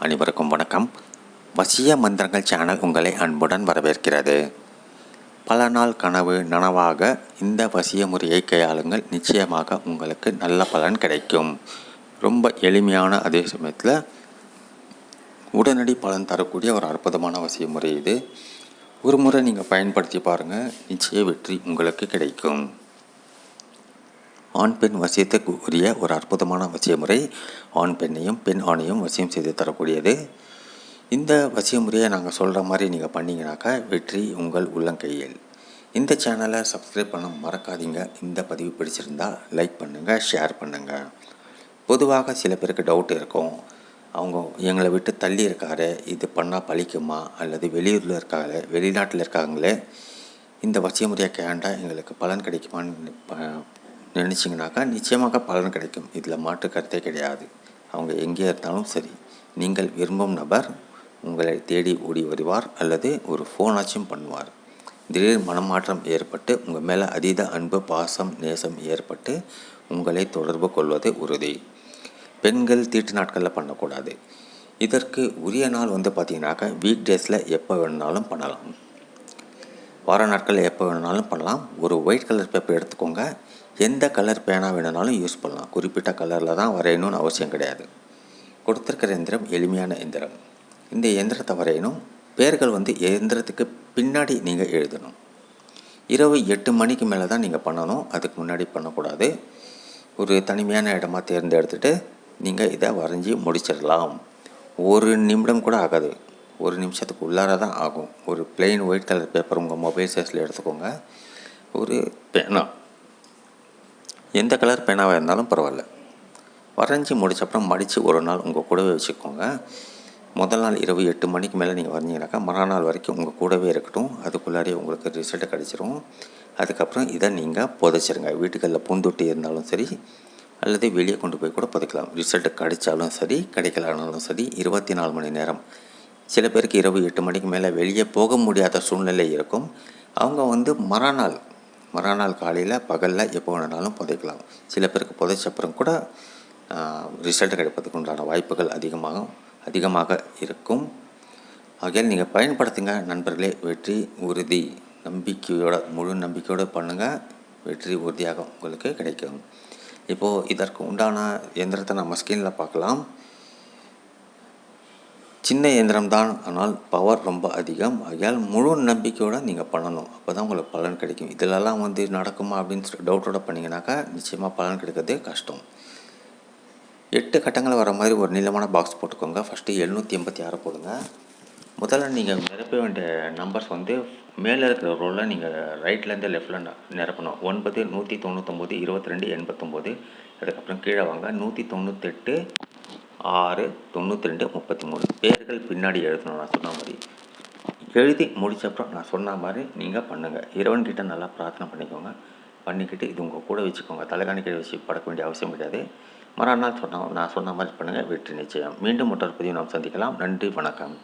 அனைவருக்கும் வணக்கம். வசிய மந்திரங்கள் சேனல் உங்களை அன்புடன் வரவேற்கிறது. பல நாள் கனவு நனவாக இந்த வசிய முறையை கையாளுங்கள். நிச்சயமாக உங்களுக்கு நல்ல பலன் கிடைக்கும். ரொம்ப எளிமையான அதே சமயத்தில் உடனடி பலன் தரக்கூடிய ஒரு அற்புதமான வசிய முறை இது. ஒரு முறை நீங்கள் பயன்படுத்தி பாருங்கள் நிச்சய வெற்றி உங்களுக்கு கிடைக்கும். ஆண் பெண் வசியத்துக்கு உரிய ஒரு அற்புதமான வசிய முறை ஆண் பெண்ணையும் பெண் ஆணையும் வசியம் செய்து தரக்கூடியது. இந்த வசிய முறையை நாங்கள் சொல்கிற மாதிரி நீங்கள் பண்ணிங்கனாக்கா வெற்றி உங்கள் உள்ளங்கையில். இந்த சேனலை சப்ஸ்கிரைப் பண்ண மறக்காதீங்க. இந்த பதிவு பிடிச்சிருந்தால் லைக் பண்ணுங்கள் ஷேர் பண்ணுங்கள் பொதுவாக சில பேருக்கு டவுட் இருக்கும். அவங்க எங்களை விட்டு தள்ளி இருக்காரு இது பண்ணால் பழிக்குமா? அல்லது வெளியூரில் இருக்காங்களே வெளிநாட்டில் இருக்காங்களே? இந்த வசிய முறையை கேண்டால் எங்களுக்கு பலன் கிடைக்குமான்னு நினச்சிங்கனாக்கா நிச்சயமாக பலன் கிடைக்கும். இதில் மாற்று கருத்தே கிடையாது. அவங்க எங்கே இருந்தாலும் சரி. நீங்கள் விரும்பும் நபர் உங்களை தேடி ஓடி வருவார் அல்லது ஒரு ஃபோனாச்சும் பண்ணுவார். திடீர் மனமாற்றம் ஏற்பட்டு உங்கள் மேலே அதீத அன்பு பாசம் நேசம் ஏற்பட்டு உங்களை தொடர்பு கொள்வது உறுதி. பெண்கள் தீட்டு நாட்களில் பண்ணக்கூடாது. இதற்கு உரிய நாள் வந்து பார்த்தீங்கன்னாக்கா வீக் டேஸில் எப்போ வேணுனாலும் பண்ணலாம். வார நாட்களில் எப்போ வேணுனாலும் பண்ணலாம். ஒரு ஒயிட் கலர் பேப்பர் எடுத்துக்கோங்க. எந்த கலர் பேனா வேணுனாலும் யூஸ் பண்ணலாம். குறிப்பிட்ட கலரில் தான் வரையணும்னு அவசியம் கிடையாது. கொடுத்துருக்கிற எந்திரம் எளிமையான எந்திரம் இந்த எந்திரத்தை வரையணும். பேர்கள் வந்து எந்திரத்துக்கு பின்னாடி நீங்கள் எழுதணும். இரவு எட்டு மணிக்கு மேலே தான் நீங்கள் பண்ணணும். அதுக்கு முன்னாடி பண்ணக்கூடாது. ஒரு தனிமையான இடமா தேர்ந்தெடுத்துட்டு நீங்கள் இதை வரைஞ்சி முடிச்சிடலாம். ஒரு நிமிடம் கூட ஆகாது. ஒரு நிமிஷத்துக்கு உள்ளார தான் ஆகும். ஒரு பிளெயின் ஒயிட் கலர் பேப்பர் உங்கள் மொபைல் சைஸில் எடுத்துக்கோங்க. ஒரு பேனா. எந்த கலர் பேனாவாக இருந்தாலும் பரவாயில்ல. வரைஞ்சி முடிச்சப்புறம் மடித்து ஒரு நாள் உங்கள் கூடவே வச்சுக்கோங்க. முதல் நாள் இரவு எட்டு மணிக்கு மேலே நீங்கள் வரைஞ்சிங்கனாக்கா மறுநாள் வரைக்கும் உங்கள் கூடவே இருக்கட்டும். அதுக்குள்ளாரே உங்களுக்கு ரிசல்ட்டு கிடச்சிரும். அதுக்கப்புறம் இதை நீங்கள் புதைச்சிருங்க. வீட்டுகளில் பூந்தொட்டி இருந்தாலும் சரி அல்லது வெளியே கொண்டு போய் கூட புதைக்கலாம். ரிசல்ட்டு கிடைச்சாலும் சரி கிடைக்கலனாலும் சரி இருபத்தி நாலு மணி நேரம். சில பேருக்கு இரவு எட்டு மணிக்கு மேலே வெளியே போக முடியாத சூழ்நிலை இருக்கும். அவங்க வந்து மறுநாள் மறுநாள் காலையில் பகலில் எப்போ வேணுனாலும் புதைக்கலாம். சில பேருக்கு புதைச்ச அப்புறம் கூட ரிசல்ட் கிடைப்பதற்கு உண்டான வாய்ப்புகள் அதிகமாக அதிகமாக இருக்கும். ஆகையால் நீங்கள் பயன்படுத்துங்க. நண்பர்களே வெற்றி உறுதி. நம்பிக்கையோட முழு நம்பிக்கையோடு பண்ணுங்கள் வெற்றி உறுதியாக உங்களுக்கு கிடைக்கும். இப்போது இதற்கு உண்டான எந்திரத்தை நம்ம ஸ்க்ரீனில் பார்க்கலாம். சின்ன இயந்திரம் தான் ஆனால் பவர் ரொம்ப அதிகம். ஆகையால் முழு நம்பிக்கையோடு நீங்கள் பண்ணணும். அப்போ தான் உங்களுக்கு பலன் கிடைக்கும். இதிலெல்லாம் வந்து நடக்குமா அப்படின்னு டவுட்டோட பண்ணிங்கனாக்கா நிச்சயமாக பலன் கிடைக்கிறது கஷ்டம். எட்டு கட்டங்கள் வர மாதிரி ஒரு நீளமான பாக்ஸ் போட்டுக்கோங்க. ஃபஸ்ட்டு எழுநூற்றி எண்பத்தி ஆறு போடுங்க. முதல்ல நீங்கள் நிரப்ப வேண்டிய நம்பர்ஸ் வந்து மேலே இருக்கிற ரோலில் நீங்கள் ரைட்லேருந்து லெஃப்டில் நிரப்பணும். ஒன்பது நூற்றி தொண்ணூத்தொம்பது இருபத்தி ரெண்டு எண்பத்தொம்போது. அதுக்கப்புறம் கீழே வாங்க. நூற்றி தொண்ணூத்தெட்டு ஆறு தொண்ணூற்றி ரெண்டு முப்பத்தி மூணு பேர்கள் பின்னாடி எழுதணும் நான் சொன்ன மாதிரி. எழுதி முடித்தப்புறம் நான் சொன்ன மாதிரி நீங்கள் பண்ணுங்கள் இறைவன்கிட்ட நல்லா பிரார்த்தனை பண்ணிக்கோங்க. பண்ணிக்கிட்டு இது உங்கள் கூட வச்சுக்கோங்க. தலைகாணி வச்சு படக்க வேண்டிய அவசியம் கிடையாது. மறுநாள் சொன்ன நான் சொன்ன மாதிரி பண்ணுங்கள் வெற்றி நிச்சயம். மீண்டும் மற்றொரு பதிவு நாம் சந்திக்கலாம். நன்றி வணக்கம்.